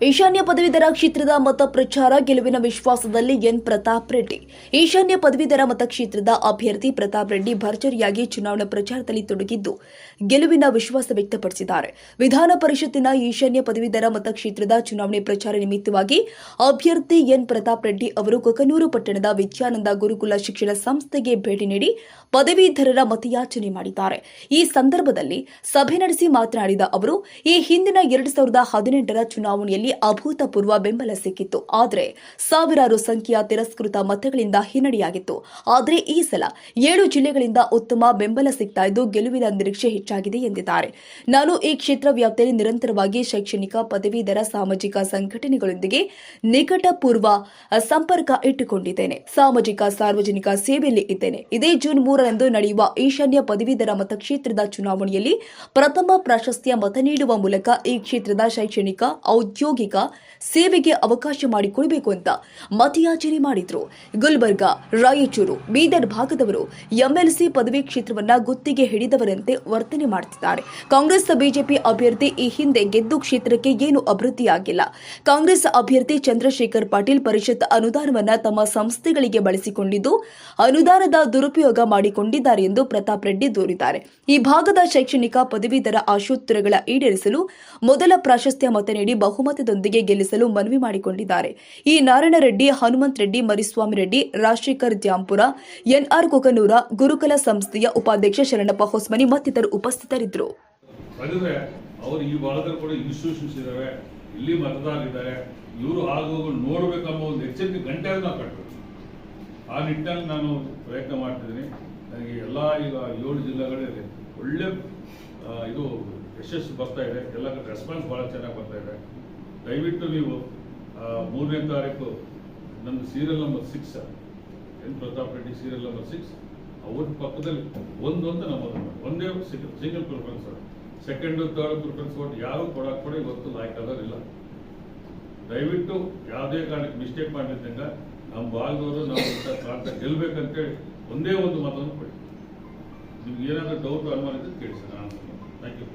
ಈಶಾನ್ಯ ಪದವೀಧರ ಕ್ಷೇತ್ರದ ಮತ ಪ್ರಚಾರ ಗೆಲುವಿನ ವಿಶ್ವಾಸದಲ್ಲಿ ಎನ್. ಪ್ರತಾಪ್ ರೆಡ್ಡಿ. ಈಶಾನ್ಯ ಪದವೀಧರ ಮತಕ್ಷೇತ್ರದ ಅಭ್ಯರ್ಥಿ ಪ್ರತಾಪ್ ರೆಡ್ಡಿ ಭರ್ಜರಿಯಾಗಿ ಚುನಾವಣಾ ಪ್ರಚಾರದಲ್ಲಿ ತೊಡಗಿದ್ದು, ಗೆಲುವಿನ ವಿಶ್ವಾಸ ವ್ಯಕ್ತಪಡಿಸಿದ್ದಾರೆ. ವಿಧಾನ ಪರಿಷತ್ತಿನ ಈಶಾನ್ಯ ಪದವೀಧರ ಮತಕ್ಷೇತ್ರದ ಚುನಾವಣೆ ಪ್ರಚಾರ ನಿಮಿತ್ತವಾಗಿ ಅಭ್ಯರ್ಥಿ ಎನ್. ಪ್ರತಾಪ್ ರೆಡ್ಡಿ ಅವರು ಕೊಕನೂರು ಪಟ್ಟಣದ ವಿದ್ಯಾನಂದ ಗುರುಕುಲ ಶಿಕ್ಷಣ ಸಂಸ್ಥೆಗೆ ಭೇಟಿ ನೀಡಿ ಪದವೀಧರರ ಮತಯಾಚನೆ ಮಾಡಿದ್ದಾರೆ. ಈ ಸಂದರ್ಭದಲ್ಲಿ ಸಭೆ ನಡೆಸಿ ಮಾತನಾಡಿದ ಅವರು, ಈ ಹಿಂದಿನ ಎರಡು ಸಾವಿರದ ಹದಿನೆಂಟರ ಚುನಾವಣೆಯಲ್ಲಿ ಅಭೂತಪೂರ್ವ ಬೆಂಬಲ ಸಿಕ್ಕಿತ್ತು. ಆದರೆ ಸಾವಿರಾರು ಸಂಖ್ಯೆಯ ತಿರಸ್ಕೃತ ಮತಗಳಿಂದ ಹಿನ್ನಡೆಯಾಗಿತ್ತು. ಆದರೆ ಈ ಸಲ ಏಳು ಜಿಲ್ಲೆಗಳಿಂದ ಉತ್ತಮ ಬೆಂಬಲ ಸಿಗ್ತಾ ಇದ್ದು ಗೆಲುವಿನ ನಿರೀಕ್ಷೆ ಹೆಚ್ಚಾಗಿದೆ ಎಂದಿದ್ದಾರೆ. ನಾನು ಈ ಕ್ಷೇತ್ರ ವ್ಯಾಪ್ತಿಯಲ್ಲಿ ನಿರಂತರವಾಗಿ ಶೈಕ್ಷಣಿಕ ಪದವೀಧರ ಸಾಮಾಜಿಕ ಸಂಘಟನೆಗಳೊಂದಿಗೆ ನಿಕಟಪೂರ್ವ ಸಂಪರ್ಕ ಇಟ್ಟುಕೊಂಡಿದ್ದೇನೆ. ಸಾಮಾಜಿಕ ಸಾರ್ವಜನಿಕ ಸೇವೆಯಲ್ಲಿ ಇದ್ದೇನೆ. ಇದೇ ಜೂನ್ ಮೂರರಂದು ನಡೆಯುವ ಈಶಾನ್ಯ ಪದವೀಧರ ಮತಕ್ಷೇತ್ರದ ಚುನಾವಣೆಯಲ್ಲಿ ಪ್ರಥಮ ಪ್ರಾಶಸ್ತ್ಯ ಮತ ನೀಡುವ ಮೂಲಕ ಈ ಕ್ಷೇತ್ರದ ಶೈಕ್ಷಣಿಕ, ಔದ್ಯೋಗಿಕ ಸೇವೆಗೆ ಅವಕಾಶ ಮಾಡಿಕೊಡಬೇಕು ಅಂತ ಮತಯಾಚನೆ ಮಾಡಿದ್ರು. ಗುಲ್ಬರ್ಗಾ, ರಾಯಚೂರು, ಬೀದರ್ ಭಾಗದವರು ಎಂಎಲ್ಸಿ ಪದವಿ ಕ್ಷೇತ್ರವನ್ನ ಗುತ್ತಿಗೆ ಹಿಡಿದವರಂತೆ ವರ್ತನೆ ಮಾಡುತ್ತಿದ್ದಾರೆ ಕಾಂಗ್ರೆಸ್ ಬಿಜೆಪಿ ಅಭ್ಯರ್ಥಿ ಈ ಹಿಂದೆ ಗೆದ್ದು ಕ್ಷೇತ್ರಕ್ಕೆ ಏನು ಅಭಿವೃದ್ಧಿಯಾಗಿಲ್ಲ ಕಾಂಗ್ರೆಸ್ ಅಭ್ಯರ್ಥಿ ಚಂದ್ರಶೇಖರ್ ಪಾಟೀಲ್ ಪರಿಷತ್ ಅನುದಾನವನ್ನ ತಮ್ಮ ಸಂಸ್ಥೆಗಳಿಗೆ ಬಳಸಿಕೊಂಡಿದ್ದು, ಅನುದಾನದ ದುರುಪಯೋಗ ಮಾಡಿಕೊಂಡಿದ್ದಾರೆ ಎಂದು ಪ್ರತಾಪ್ ರೆಡ್ಡಿ ದೂರಿದ್ದಾರೆ. ಈ ಭಾಗದ ಶೈಕ್ಷಣಿಕ ಪದವೀಧರ ಆಶೋತ್ತರಗಳ ಈಡೇರಿಸಲು ಮೊದಲ ಪ್ರಾಶಸ್ತ್ಯ ಮತ ನೀಡಿ ಬಹುಮತದೊಂದಿಗೆ ಗೆಲ್ಲಿಸಲು ಮನವಿ ಮಾಡಿಕೊಂಡಿದ್ದಾರೆ. ಈ ನಾರಾಯಣ ರೆಡ್ಡಿ ಹನುಮಂತ್ ರೆಡ್ಡಿ, ಮರಿಸ್ವಾಮಿ ರೆಡ್ಡಿ, ರಾಜಶೇಖರ್ ದ್ಯಾಂಪುರ, ಎನ್ಆರ್ ಕೊಕನೂರ, ಗುರುಕುಲ ಸಂಸ್ಥೆಯ ಉಪಾಧ್ಯಕ್ಷ ಶರಣಪ್ಪ ಹೊಸ್ಮನಿ ಮತ್ತಿತರರು ಉಪಸ್ಥಿತರಿದ್ದರು. ಅವ್ರು ಈ ಕೂಡ ಇನ್ಸ್ಟಿಟ್ಯೂಷನ್ಸ್ ಇಲ್ಲಿ ಇವರು ಆಗೋಗು ನೋಡಬೇಕಂಬ ಒಂದು ಎಚ್ಚರಿಕೆ ಗಂಟೆ ನಾವು ಕಟ್ಟಬೇಕು ಆ ನಿಟ್ಟಿನಲ್ಲಿ ನಾನು ಪ್ರಯತ್ನ ಮಾಡ್ತಿದ್ದೀನಿ. ನನಗೆ ಎಲ್ಲ ಈಗ ಏಳು ಜಿಲ್ಲೆಗಳಲ್ಲಿ ಒಳ್ಳೆ ಇದು ಯಶಸ್ಸು ಬರ್ತಾ ಇದೆ. ಎಲ್ಲ ರೆಸ್ಪಾನ್ಸ್ ಭಾಳ ಚೆನ್ನಾಗಿ ಬರ್ತಾ ಇದೆ. ದಯವಿಟ್ಟು ನೀವು ಮೂರನೇ ತಾರೀಕು ನನ್ನ serial number six N Pratap Reddy serial number six ಅವ್ರ ಪಕ್ಕದಲ್ಲಿ ಒಂದು ಅಂತ ನಮ್ಮದು ಒಂದೇ single preference second third preference ಕೊಟ್ಟು ಯಾರು ಕೊಡಕ್ಕೆ ಕೂಡ ಇವತ್ತು ಇಲ್ಲ. ದಯವಿಟ್ಟು ಯಾವುದೇ ಕಾರಣಕ್ಕೆ ಮಿಸ್ಟೇಕ್ ಮಾಡಿದ್ದಂಗ ನಮ್ಮ ಭಾಗದವರು ನಾವು ಇಂಥ ಪ್ರಾಂತ ಗೆಲ್ಬೇಕಂತೇಳಿ ಒಂದೇ ಒಂದು ಮಾತನ್ನು ಕೊಡಿ. ನಿಮ್ಗೆ ಏನಾದರೂ ಡೌಟ್ ಅನುಮಾನ ಇದ್ದರೆ ಕೇಳಿ ಸರ್, ನಾನು ಥ್ಯಾಂಕ್ ಯು